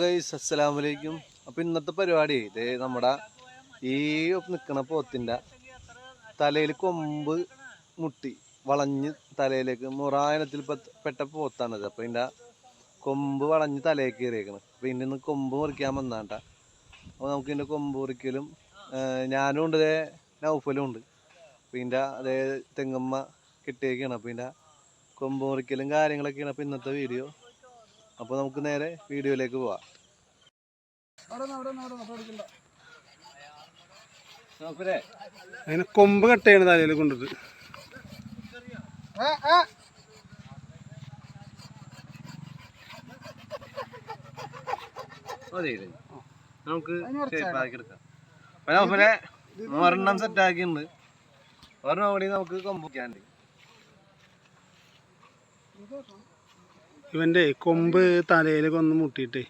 Guys അസ്സലാമു അലൈക്കും അപ്പൊ ഇന്നത്തെ പരിപാടി ഇത് നമ്മുടെ ഈ നിക്കണ പോത്തിന്റെ തലയിൽ കൊമ്പ് മുട്ടി വളഞ്ഞ് തലയിലേക്ക് മുറായനത്തിൽ പെട്ട പോത്താണിത് അപ്പൊ ഇതിന്റെ കൊമ്പ് വളഞ്ഞ് തലയിൽ കയറിയേക്കണം. അപ്പൊ ഇതിന്റെ ഒന്ന് കൊമ്പ് മുറിക്കാൻ വന്നാട്ട. അപ്പോൾ നമുക്ക് ഇതിന്റെ കൊമ്പ് മുറിക്കലും ഞാനും ഉണ്ട് ഇതേ നൗഫലും ഉണ്ട്. അപ്പൊ ഇതിന്റെ അതേ തെങ്ങമ്മ കിട്ടിയേക്കാണ്. അപ്പൊ ഇതിന്റെ കൊമ്പ് മുറിക്കലും കാര്യങ്ങളൊക്കെയാണ് അപ്പൊ ഇന്നത്തെ വീഡിയോ. അപ്പോൾ നമുക്ക് നേരെ വീഡിയോയിലേക്ക് പോവാം. കൊമ്പ് കട്ട് ചെയ്യണ തലയിൽ കൊണ്ടിട്ട്? നമുക്ക് ഒരെണ്ണം സെറ്റ് ആക്കിയിട്ടുണ്ട്. ഒരെണ്ണം കൂടി നമുക്ക് കൊമ്പ് കൊമ്പിക്കാണ്ട് ഇവന്റെ കൊമ്പ് തലയിലൊക്കെ ഒന്ന് മുട്ടിയിട്ടേ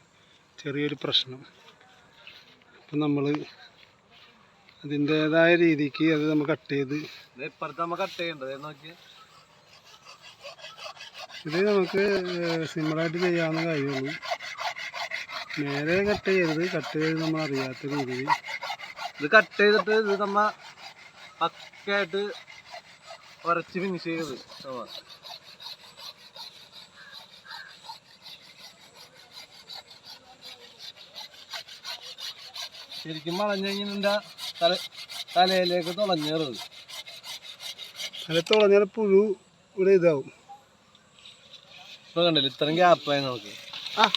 ചെറിയൊരു പ്രശ്നം. അപ്പം നമ്മൾ അതിന്റേതായ രീതിക്ക് അത് നമ്മൾ കട്ട് ചെയ്ത് ഇത് നമുക്ക് സിമ്പിളായിട്ട് ചെയ്യാവുന്ന കാര്യമുള്ളൂ നേരെ കട്ട് ചെയ്യരുത്. കട്ട് ചെയ്ത് നമ്മൾ അറിയാത്ത രീതിയിൽ. ഇത് കട്ട് ചെയ്തിട്ട് ഇത് നമ്മ പക്കയായിട്ട് ഉരച്ച് ഫിനിഷ് ചെയ്തത് ശരിക്കും വളഞ്ഞു കഴിഞ്ഞാൽ തല തലയിലേക്ക് തുളഞ്ഞേറത് തല തുളഞ്ഞാൽ പുഴു ഇവിടെ ഇതാവും. ഇപ്പൊ കണ്ടില്ല ഇത്രയും ഗ്യാപ്പായി നമുക്ക്.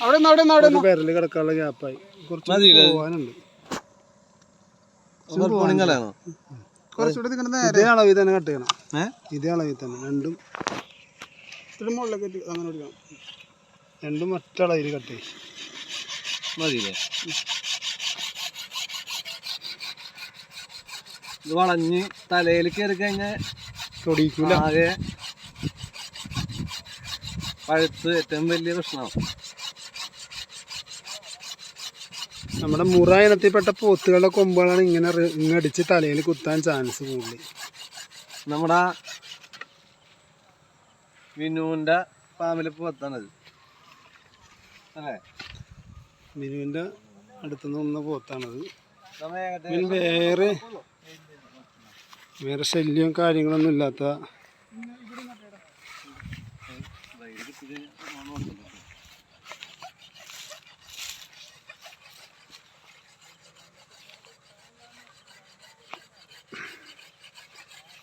അവിടെ അവിടെ അവിടെ വിരൽ കിടക്കാനുള്ള ഗ്യാപ്പായി കുറച്ച് മതിയില്ലേ? പോവാനുണ്ട്. പൊണിങ്ങലാണോ ഇതേ അളവിൽ തന്നെ കട്ട് ചെയ്യണം. ഏഹ് ഇതേ അളവിൽ തന്നെ. രണ്ടും. മുകളിലൊക്കെ അങ്ങനെ എടുക്കണം. രണ്ടും ഒറ്റ അളവിൽ കട്ട് ചെയ്യും. മതിയില്ലേ? ഇത് വളഞ്ഞ് തലയിൽ കയറി കഴിഞ്ഞാൽ ആകെ പഴുത്ത് ഏറ്റവും വലിയ പ്രശ്നമാണ് നമ്മുടെ മുറ ഇനത്തിൽപ്പെട്ട പോത്തുകളുടെ കൊമ്പുകളാണ് ഇങ്ങനെ ഇങ്ങടിച്ച് തലയിൽ കുത്താൻ ചാൻസ് കൂടുതൽ. നമ്മുടെ വിനുവിന്റെ ഫാമിലി പോത്താണത്. അല്ലേ? വിനുവിന്റെ അടുത്തുനിന്ന് പോത്താണത്. വേറെ വേറെ ശല്യവും കാര്യങ്ങളൊന്നും ഇല്ലാത്ത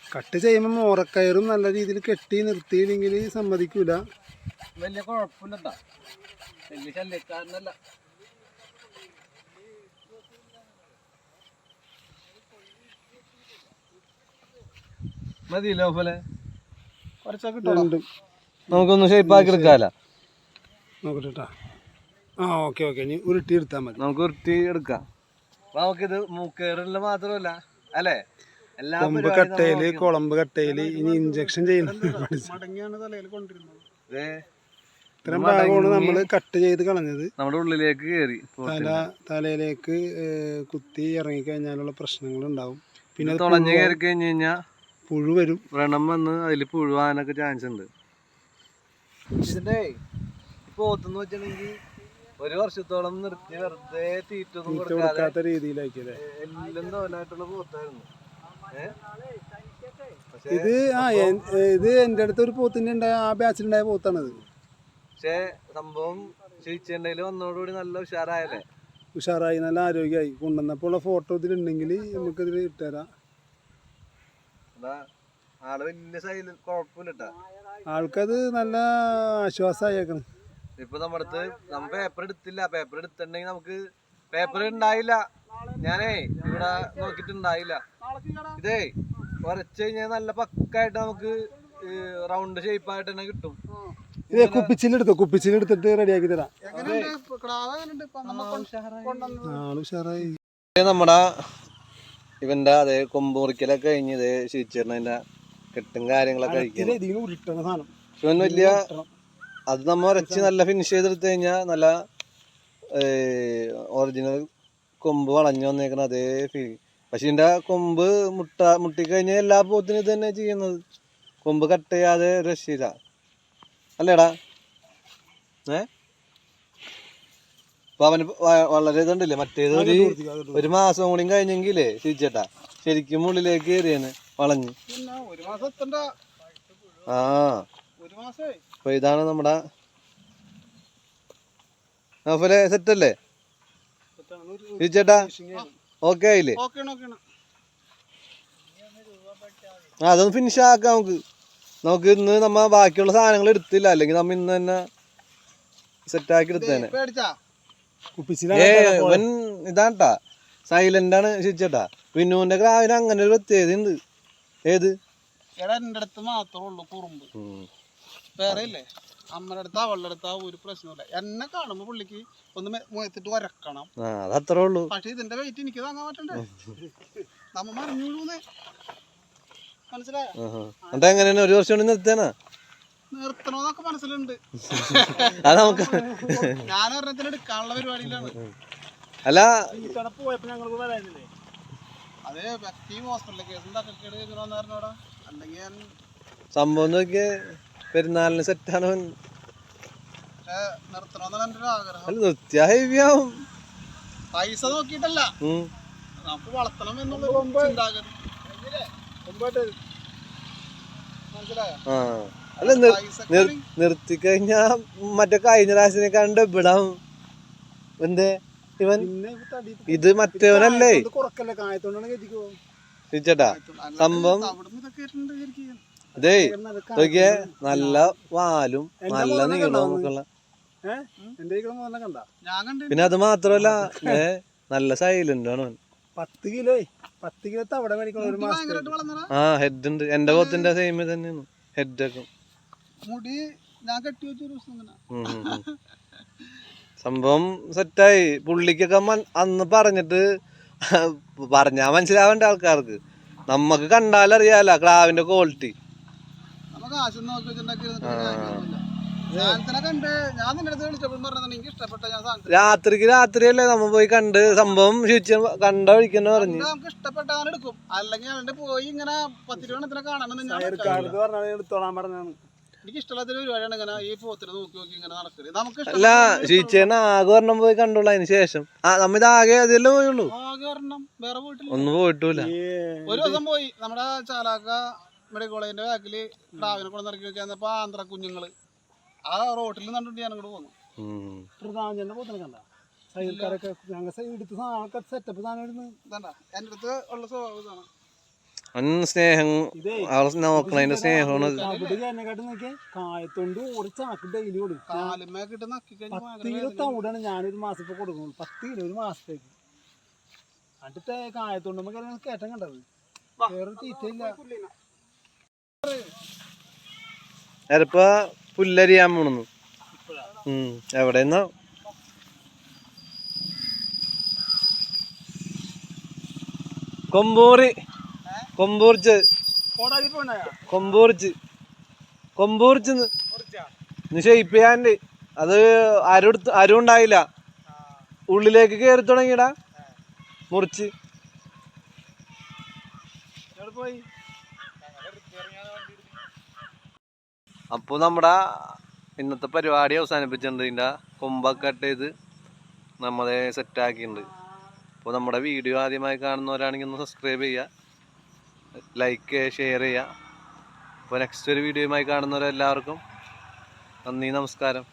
കട്ട് ചെയ്യുമ്പോൾ മോറക്കയറും നല്ല രീതിയിൽ കെട്ടി നിർത്തിയില്ലെങ്കിൽ സമ്മതിക്കൂല. വലിയ കുഴപ്പമില്ല ശല്യക്കാരനല്ല. മതിയല്ലോ പോലെ കുറച്ചൊക്കെ നമുക്കൊന്ന് ഷേപ്പ് ആക്കി എടുക്കാല. നോക്കട്ടെ ആ ഓക്കെ ഓക്കെ. ഇനി ഉരുട്ടി എടുത്താൽ മതി. നമുക്ക് ഉരുട്ടി എടുക്കാം. അപ്പൊ നമുക്കിത് മൂക്കേറിൽ മാത്രമല്ല അല്ലേ? കൊമ്പ് കട്ടയിൽ കുളമ്പ് കട്ടയിൽ ഇനി ഇഞ്ചക്ഷൻ ചെയ്യുന്നത് ദേ, ഇത്രയും ഭാഗമാണ് നമ്മൾ കട്ട് ചെയ്ത് കളഞ്ഞത്. നമ്മുടെ ഉള്ളിലേക്ക് കയറി തല തലയിലേക്ക് കുത്തി ഇറങ്ങിക്കഴിഞ്ഞാലുള്ള പ്രശ്നങ്ങൾ ഉണ്ടാവും പിന്നെ തുളഞ്ഞു കയറി കഴിഞ്ഞു കഴിഞ്ഞാൽ പുഴു വരും. വ്രണം വന്ന് അതിൽ പുഴുവാനൊക്കെ ചാൻസ് ഉണ്ട്. ഇതിന്റെ പോത്തെന്ന് വെച്ചിട്ടുണ്ടെങ്കിൽ ഒരു വർഷത്തോളം നിർത്തി വെറുതെ തീറ്റൊന്നും തീറ്റ കൊടുക്കാതെ കൊടുക്കാത്ത രീതിയിലാക്കി അല്ലേ എല്ലാം തോലായിട്ടുള്ള പോത്തായിരുന്നു. ഇത് ആ ഇത് എന്റെ അടുത്ത് ഒരു പോത്തിന്റെ ഉണ്ടായ ആ ബാച്ചിലുണ്ടായ പോത്താണത്. പക്ഷേ സംഭവം ചേച്ചിന്റെ വന്നതോടുകൂടി നല്ല ഉഷാറായല്ലേ? ഉഷാറായി നല്ല ആരോഗ്യമായി. കൊണ്ടുവന്നപ്പോൾ ഉള്ള ഫോട്ടോ ഇതിലുണ്ടെങ്കിൽ നമുക്കിതിൽ ഇട്ടുതരാം. ആൾ വലിയ ആൾക്കത് നല്ല ആശ്വാസം ഇപ്പൊ നമ്മുടെ അടുത്ത് നമ്മ പേപ്പർ എടുത്തില്ല. പേപ്പർ എടുത്തിട്ടുണ്ടെങ്കിൽ നമുക്ക് പേപ്പർ ഉണ്ടായില്ല ഞാനേ ഇവിടെ നോക്കിട്ടുണ്ടായില്ല. ഇതേ വരച്ച് കഴിഞ്ഞാൽ നല്ല പക്കായിട്ട് നമുക്ക് റൗണ്ട് ഷേപ്പ് ആയിട്ട് തന്നെ കിട്ടും. ഇതേ കുപ്പിച്ചിലെടുത്തോ കുപ്പിച്ചിലെടുത്തിട്ട് റെഡിയാക്കി തരാം. ആൾ ഉഷാറായി. നമ്മുടെ ഇവന്റെ അതേ കൊമ്പ് മുറിക്കലൊക്കെ കഴിഞ്ഞ് ഇതേ ശീച്ചേറിനതിന്റെ കെട്ടും കാര്യങ്ങളൊക്കെ ഇവൻ വലിയ അത് നമ്മ ഉരച്ച് നല്ല ഫിനിഷ് ചെയ്തെടുത്തു കഴിഞ്ഞാൽ നല്ല ഒറിജിനൽ കൊമ്പ് വളഞ്ഞു വന്നേക്കണ അതേ ഫീൽ പക്ഷെ ഇതിന്റെ കൊമ്പ് മുട്ട മുട്ടിക്കഴിഞ്ഞാൽ എല്ലാ പോത്തിനും ഇത് തന്നെ ചെയ്യുന്നത്. കൊമ്പ് കട്ട് ചെയ്യാതെ രക്ഷയില്ല. അല്ലേടാ? ഏ? അപ്പൊ അവന് വളരെ ഇതുണ്ടല്ലേ മറ്റേത് ഒരു ഒരു മാസം കൂടി കഴിഞ്ഞെങ്കിലേ ശരിച്ചേട്ടാ. ശരിക്കും ഉള്ളിലേക്ക് കയറിയാണ് വളഞ്ഞ്. ആ. അപ്പൊ ഇതാണ് നമ്മടെ നഫലെ സെറ്റ് അല്ലേ ചേട്ടാ ഓക്കെ ആയില്ലേ? ആ അതൊന്ന് ഫിനിഷ് ആക്കാം നമുക്ക്. നമുക്ക് ഇന്ന് നമ്മ ബാക്കിയുള്ള സാധനങ്ങൾ എടുത്തില്ല. അല്ലെങ്കിൽ നമ്മ ഇന്ന് തന്നെ സെറ്റാക്കി എടുത്തേനെ. ഏ ഇവൻ ഇതാട്ടാ സൈലന്റ് ആണ് ശരിച്ചേട്ടാ വിനുവിന്റെ ക്രാവിന് അങ്ങനെ ഒരു പ്രത്യേകത ഉണ്ട് ഏത്? എടാ എന്റെ അടുത്ത് മാത്രമേ ഉള്ളൂ കുറുമ്പ്. വേറെ ഇല്ലേ? അമ്മയുടെ അടുത്ത് അവളുടെ അടുത്ത് ഒരു പ്രശ്നമില്ല എന്നെ കാണുമ്പോ പുള്ളിക്ക് ഒന്ന് മുഖത്തിട്ട് വരക്കണം. ആ അത് അത്രേ ഉള്ളൂ. പക്ഷെ ഇതിന്റെ വെയിറ്റ് എനിക്ക് താങ്ങാൻ പറ്റണ്ടേ? നമ്മ മറിഞ്ഞു മനസ്സിലായ? എങ്ങനെയാണ് ഒരു വർഷം കൊണ്ട് നിർത്താനാ നിർത്തണോന്നൊക്കെ മനസ്സിലുണ്ട്. അത് നമുക്ക് ഞാൻ ഒരെണ്ണത്തിന് എടുക്കാനുള്ള പരിപാടിയിലാണ്. അല്ല പോയപ്പോ ഞങ്ങൾ വരാനില്ലേ അതെ വ്യക്തി ഹോസ്പിറ്റലിലെ കേസ് പറഞ്ഞോടാ അല്ലെങ്കിൽ ഞാൻ സംഭവം നോക്കിയ പെരുന്നാളിന് സെറ്റ് അവൻ. പക്ഷെ നിർത്തണമെന്നാണ് എന്റെ ഒരു ആഗ്രഹം. അല്ല നിർത്തിയ പൈസ നോക്കിയിട്ടല്ല. ഉം. നമുക്ക് വളർത്തണം എന്നുള്ള ചിന്താഗതി. മനസ്സിലായോ? ആ. അല്ല നിർ- നിർത്തി കഴിഞ്ഞാ മറ്റേ കഴിഞ്ഞ പ്രാവശ്യം കണ്ട് ഇവിടാം. എന്തേ? ഇവൻ ഇത് മറ്റേവനല്ലേ? ചേട്ടാ സംഭവം അതേ. ഇതേ നോക്കിയേ നല്ല വാലും നല്ല നീളവും പിന്നെ അത് മാത്രല്ല ഏ നല്ല സൈലന്റ് ആണ് പത്ത് കിലോ പത്ത് കിലോ തവട മേടിക്കണം ഒരു മാസം ആ ഹെഡ് ഉണ്ട് എന്റെ പോത്തിന്റെ സെയിം തന്നെയാണ്. ഹെഡ് ഒക്കെ മുടി ഞാൻ കെട്ടി വെച്ച ഒരു ദിവസം ഇങ്ങനെ. സംഭവം സെറ്റായി. പുള്ളിക്കൊക്കെ അന്ന് പറഞ്ഞിട്ട് പറഞ്ഞാ മനസ്സിലാവേണ്ട ആൾക്കാർക്ക്? നമ്മക്ക് കണ്ടാലറിയാല ക്ലാവിന്റെ ക്വാളിറ്റി നമുക്ക് രാത്രി അല്ലേ വെച്ചിട്ടുണ്ടാക്കി സാധനത്തിനെ ഞാൻ നിന്റെ വിളിച്ചപ്പോൾ പറഞ്ഞത് എനിക്ക് ഇഷ്ടപ്പെട്ട ഞാൻ സാധനത്തിന്. രാത്രിക്ക് രാത്രിയല്ലേ നമ്മ പോയി കണ്ട് സംഭവം ശുചി കണ്ട ഒഴിക്കുന്ന പറഞ്ഞു. നമുക്ക് ഇഷ്ടപ്പെട്ട എടുക്കും. അല്ലെങ്കിൽ പോയി ഇങ്ങനെ പത്തിരി കാണണം എടുത്തോളാൻ പറഞ്ഞാണ് അല്ല ശീച്ചേന ആകെ ഒരെണ്ണം പോയി കണ്ടോളൂ അതിന് ശേഷം. ആ നമ്മ ഇത് ആകെ അതിലേ പോയുള്ളൂ? ഒന്നും പോയിട്ടില്ല ഒരു ദിവസം പോയി. നമ്മുടെ ചാലാക്ക മെഡിക്കൽ കോളേജിന്റെ ബാക്കിൽ പ്രാവിനെ കൊണ്ട് ഇറക്കി വെക്കാൻ ആന്ധ്ര കുഞ്ഞുങ്ങൾ. ആ റോട്ടിൽ കണ്ടിട്ട് ഞാൻ അങ്ങോട്ട് പോന്നു. പ്രധാനന്റെ പോത്തനെ കണ്ട. സൈഡിൽക്കാരൊക്കെ ഞങ്ങൾ എടുത്ത് സെറ്റപ്പ് സാധനം എന്റെ അടുത്ത് ഉള്ള സ്വഭാവം സ്നേഹം നോക്കണതിന്റെ സ്നേഹമാണ്. കായത്തൊണ്ട് ഡെയിലി പത്ത് കിലോ തവിടാണ് ഞാനൊരു മാസം ഇപ്പൊ കൊടുക്കുന്നത് പത്ത് കിലോ ഒരു മാസത്തേക്ക്. എന്നിട്ട് കായത്തൊണ്ട് കേട്ടം കണ്ടത്. വേറെ തീറ്റയില്ല. ചിലപ്പ പുല്ലരിയാൻ പോണെന്ന്. എവിടെന്നാ? കൊമ്പൂറി. കൊമ്പൂർച്ച് കൊമ്പൂർജ്. കൊമ്പൂർജ് കൊമ്പൂർച്ച് കൊമ്പൂർച്ച് നീ ഷെയ്പ്പ് ചെയ്യാണ്ട് അത് അരുടുത്ത് അരുണ്ടായില്ല ഉള്ളിലേക്ക് കയറി തുടങ്ങിയടാ. മുറിച്ച്. അപ്പോൾ നമ്മുടെ ഇന്നത്തെ പരിപാടി അവസാനിപ്പിച്ചിട്ടുണ്ട്. ഇതിന്റെ കൊമ്പൊക്കെ കട്ട് ചെയ്ത് നമ്മളെ സെറ്റാക്കിയിട്ടുണ്ട് അപ്പോൾ നമ്മുടെ വീഡിയോ ആദ്യമായി കാണുന്നവരാണെങ്കിൽ ഒന്ന് സബ്സ്ക്രൈബ് ചെയ്യുക. ലൈക്ക് ഷെയർ ചെയ്യുക. അപ്പോൾ നെക്സ്റ്റ് ഒരു വീഡിയോയുമായി കാണുന്നവരെല്ലാവർക്കും നന്ദി നമസ്കാരം.